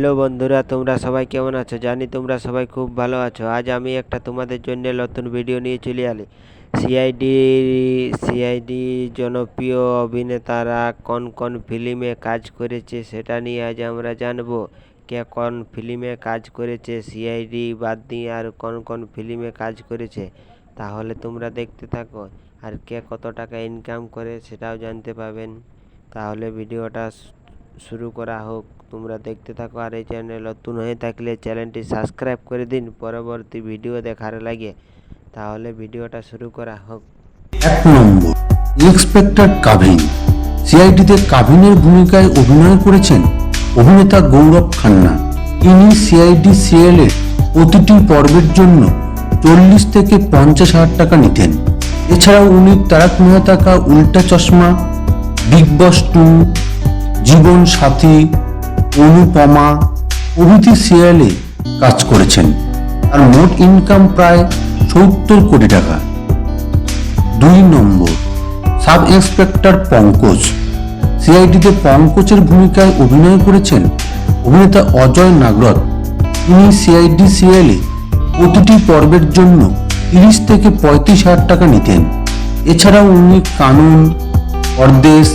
Hello বন্ধুরা, তোমরা সবাই কেমন আছো? জানি তোমরা সবাই খুব ভালো আছো। আজ আমি একটা তোমাদের জন্য নতুন ভিডিও নিয়ে চলে আলি সিআইডি সিআইডি জনপ্রিয় অভিনেতারা কোন কোন ফিল্মে কাজ করেছে সেটা নিয়ে আজ আমরা জানব। কে কোন ফিল্মে কাজ করেছে সিআইডি বাদ দিয়ে আর কোন কোন ফিল্মে কাজ করেছে, তাহলে তোমরা দেখতে থাকো। আর কে কত টাকা ইনকাম করে সেটাও জানতে পাবেন। তাহলে ভিডিওটা শুরু করা হোক। তোমরা দেখতে থাকো আর এই চ্যানেল নতুন হয়ে থাকলে চ্যানেলটি সাবস্ক্রাইব করে দিন, পরবর্তী ভিডিও দেখার লাগে। তাহলে ভিডিওটা শুরু করা হোক। এক নম্বর ইন্সপেক্টর কাভিন সিআইডিতে কাভিনের ভূমিকায় অভিনয় করেছেন অভিনেতা গৌরব খান্না। ইনি সিআইডি সিএল এর প্রতিটি পর্বের জন্য চল্লিশ থেকে পঞ্চাশ হাজার টাকা নিতেন। এছাড়াও উনি তারক মেহতা কা উল্টা চশমা বিগ বস টু জীবন সাথী অনুপমা প্রভৃতি সিরিয়ালে কাজ করেছেন। আর মোট ইনকাম প্রায় সত্তর কোটি টাকা। দুই নম্বর সাব ইন্সপেক্টর পঙ্কজ সিআইডিতে পঙ্কজের ভূমিকায় অভিনয় করেছেন অভিনেতা অজয় নাগরত। তিনি সিআইডি সিএলে প্রতিটি পর্বের জন্য তিরিশ থেকে পঁয়ত্রিশ হাজার টাকা নিতেন। এছাড়াও উনি কানুন, পরদেশ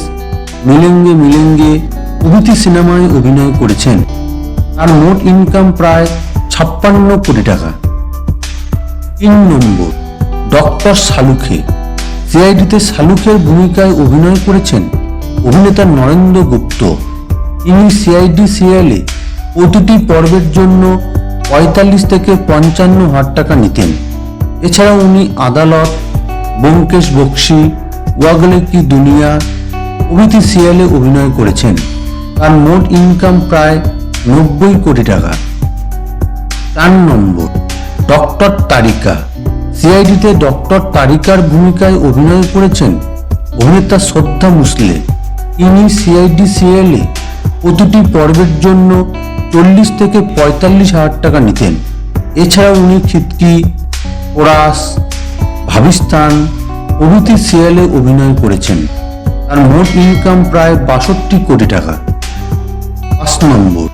মিলেঙ্গে মিলেঙ্গে প্রভৃতি সিনেমায় অভিনয় করেছেন। আর মোট ইনকাম প্রায় ছাপ্পান্ন কোটি টাকা। তিন নম্বর, ডক্টর শালুখে। সিআইডিতে শালুখের ভূমিকায় অভিনয় করেছেন অভিনেতা নরেন্দ্র গুপ্ত। ইনি সিআইডি সিরিয়ালে প্রতিটি পর্বের জন্য পঁয়তাল্লিশ থেকে পঞ্চান্ন হাজার টাকা নিতেন। এছাড়া উনি আদালত, ব্যোমকেশ বক্সি ওয়াগলে কি দুনিয়া প্রভৃতি সিরিয়ালে অভিনয় করেছেন। তার মোট ইনকাম প্রায় নব্বই কোটি টাকা। চার নম্বর, ডক্টর তারিকা। সিআইডিতে ডক্টর তারিকার ভূমিকায় অভিনয় করেছেন অভিনেতা শ্রদ্ধা মুসলে। ইনি সিআইডি সিএলে প্রতিটি পর্বের জন্য চল্লিশ থেকে পঁয়তাল্লিশ হাজার টাকা নিতেন। এছাড়া উনি খিতকি ওরাস ভাবিস্তান প্রভৃতি সিরিয়ালে অভিনয় করেছেন। তার মোট ইনকাম প্রায় বাষট্টি কোটি টাকা। পাঁচ নম্বর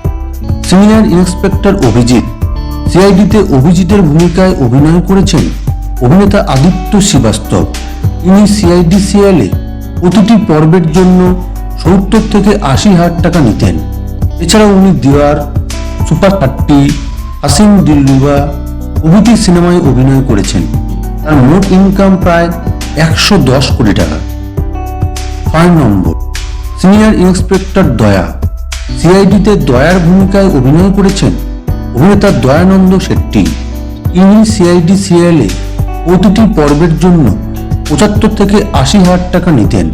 সিনিয়র ইন্সপেক্টর অভিজিৎ সিআইডিতে অভিজিতের ভূমিকায় অভিনয় করেছেন অভিনেতা আদিত্য শ্রীবাস্তব। ইনি সিআইডি সিএলে প্রতিটি পর্বের জন্য সত্তর থেকে আশি হাজার টাকা নিতেন। এছাড়া উনি দিওয়ার, সুপার থার্টি হাসিন দিল্লুবা প্রভৃতি সিনেমায় অভিনয় করেছেন। তার মোট ইনকাম প্রায় একশো দশ কোটি টাকা। ছয় নম্বর। সিনিয়র ইন্সপেক্টর দয়া। সিআইডিতে দয়ার ভূমিকায় অভিনয় করেছেন অভিনেতা দয়ানন্দ শেট্টি। ইনি সিআইডি সিরিয়ালে প্রতিটি পর্বের জন্য পঁচাত্তর থেকে আশি হাজার টাকা নিতেন।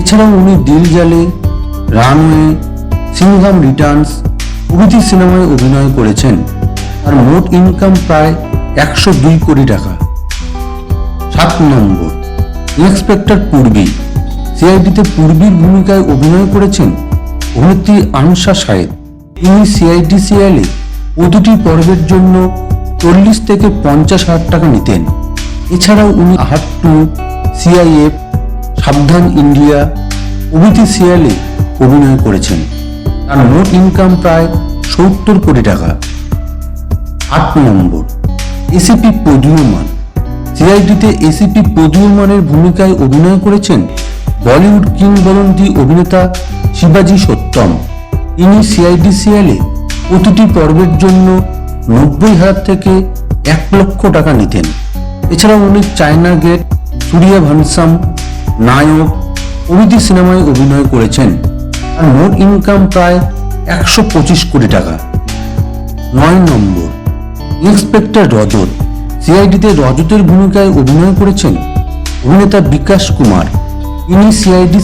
এছাড়াও উনি দিল জালে, রানওয়ে, সিংহাম রিটার্নস, প্রভৃতি সিনেমায় অভিনয় করেছেন। আর মোট ইনকাম প্রায় একশো দুই কোটি টাকা। সাত নম্বর, ইন্সপেক্টর পূর্বী। সিআইডিতে পূর্বীর ভূমিকায় অভিনয় করেছেন অভিনেত্রী আনসা সাহেব তিনি সিআইডি সিআইলে প্রতিটি পর্বের জন্য চল্লিশ থেকে পঞ্চাশ হাজার টাকা নিতেন। এছাড়াও উনি Aahat two, CID, Savdhaan India প্রভৃতি সিরিয়ালে অভিনয় করেছেন। তার মোট ইনকাম প্রায় সত্তর কোটি টাকা। আট নম্বর, এসিপি প্রদীয়মান সিআইডিতে এসিপি প্রদীয়মানের ভূমিকায় অভিনয় করেছেন বলিউড কিংবদন্তি অভিনেতা শিবাজি সত্যম ইনি সিআইডি সিএলে প্রতিটি পর্বের জন্য নব্বই হাজার থেকে এক লক্ষ টাকা নিতেন। এছাড়াও উনি China Gate, Sooryavansham, Nayak, প্রভৃতি সিনেমায় অভিনয় করেছেন। আর মোট ইনকাম প্রায় একশো পঁচিশ কোটি টাকা। নয় নম্বর ইন্সপেক্টর রজত। সিআইডিতে রজতের ভূমিকায় অভিনয় করেছেন অভিনেতা বিকাশ কুমার। ইনি সিআইডি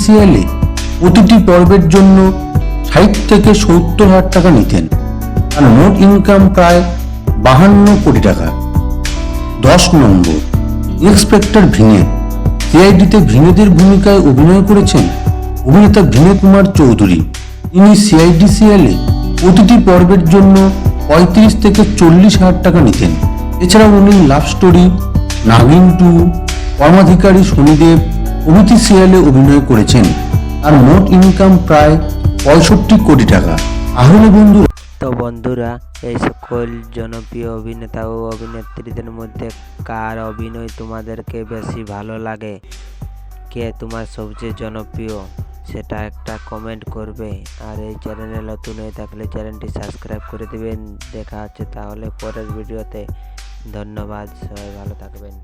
প্রতিটি পর্বের জন্য ষাট থেকে সত্তর হাজার টাকা নিতেন। আর মোট ইনকাম প্রায় বাহান্ন কোটি টাকা। দশ নম্বর ইন্সপেক্টর ভিনে সিআইডিতে ভিনেদের ভূমিকায় অভিনয় করেছেন অভিনেতা ভিনে কুমার চৌধুরী। ইনি সিআইডি সিএলে প্রতিটি পর্বের জন্য পঁয়ত্রিশ থেকে চল্লিশ হাজার টাকা নিতেন। এছাড়াও উনি love story, Naagin two, Karmadhikari Shanidev প্রভৃতি সিরিয়ালে অভিনয় করেছেন। আর মোট ইনকাম প্রায় পঁয়ষট্টি কোটি টাকা। তাহলে বন্ধু তো বন্ধুরা, এই সকল জনপ্রিয় অভিনেতা ও অভিনেত্রীদের মধ্যে কার অভিনয় তোমাদেরকে বেশি ভালো লাগে? কে তোমার সবচেয়ে জনপ্রিয়? সেটা একটা কমেন্ট করবে। আর এই চ্যানেলে নতুন হয়ে থাকলে চ্যানেলটি সাবস্ক্রাইব করে দেবেন। দেখা হচ্ছে তাহলে পরের ভিডিওতে ধন্যবাদ, সবাই ভালো থাকবেন।